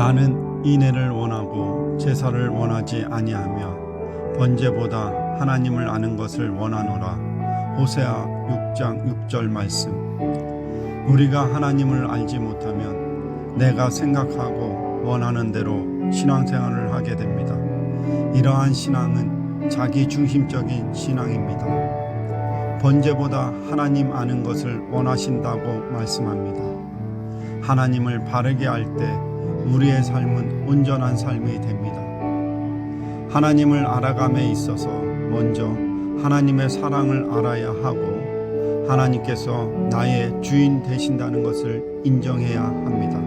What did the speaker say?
나는 인애를 원하고 제사를 원하지 아니하며 번제보다 하나님을 아는 것을 원하노라. 호세아 6장 6절 말씀. 우리가 하나님을 알지 못하면 내가 생각하고 원하는 대로 신앙생활을 하게 됩니다. 이러한 신앙은 자기 중심적인 신앙입니다. 번제보다 하나님 아는 것을 원하신다고 말씀합니다. 하나님을 바르게 알때 우리의 삶은 온전한 삶이 됩니다. 하나님을 알아감에 있어서 먼저 하나님의 사랑을 알아야 하고 하나님께서 나의 주인 되신다는 것을 인정해야 합니다.